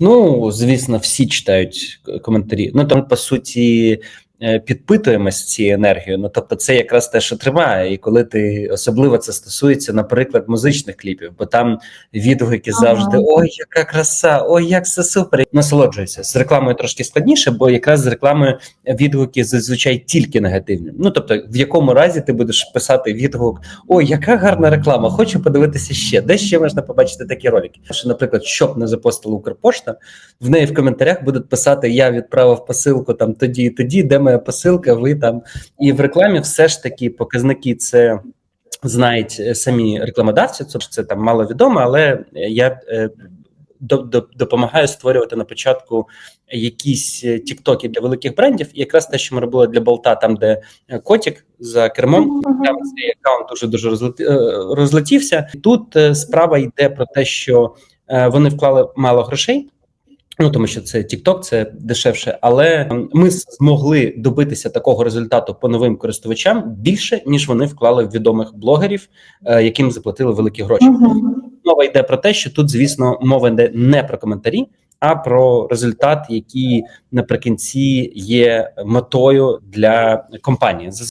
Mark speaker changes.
Speaker 1: Ну, звісно, всі читають коментарі. Ну там по суті. Е, Підпитуємось цією енергією, ну тобто, це якраз те, що тримає, і коли ти особливо це стосується, наприклад, музичних кліпів, бо там відгуки
Speaker 2: Ага.
Speaker 1: завжди ой, яка краса, ой, як все супер. Насолоджуйся з рекламою трошки складніше, бо якраз з рекламою відгуки зазвичай тільки негативні. Ну тобто, в якому разі ти будеш писати відгук: ой, яка гарна реклама, хочу подивитися ще. Де ще можна побачити такі ролики? Що, наприклад, щоб не запостила Укрпошта, в неї в коментарях будуть писати: Я відправив посилку там тоді і тоді, де моя посилка, ви там. І в рекламі все ж таки показники це. Знають е, самі рекламодавці, це, це там маловідомо, але я е, до, до, допомагаю створювати на початку якісь е, тіктоки для великих брендів. І якраз те, що ми робили для болта, там де е, котик за кермом, там цей аккаунт дуже дуже розлети, е, розлетівся. Тут справа йде про те, що вони вклали мало грошей. Ну тому що це TikTok, це дешевше, але ми змогли добитися такого результату по новим користувачам більше ніж вони вклали в відомих блогерів, е, яким заплатили великі гроші. Мова йде про те, що тут, звісно, мова йде не про коментарі, а про результат, який наприкінці є метою для компанії.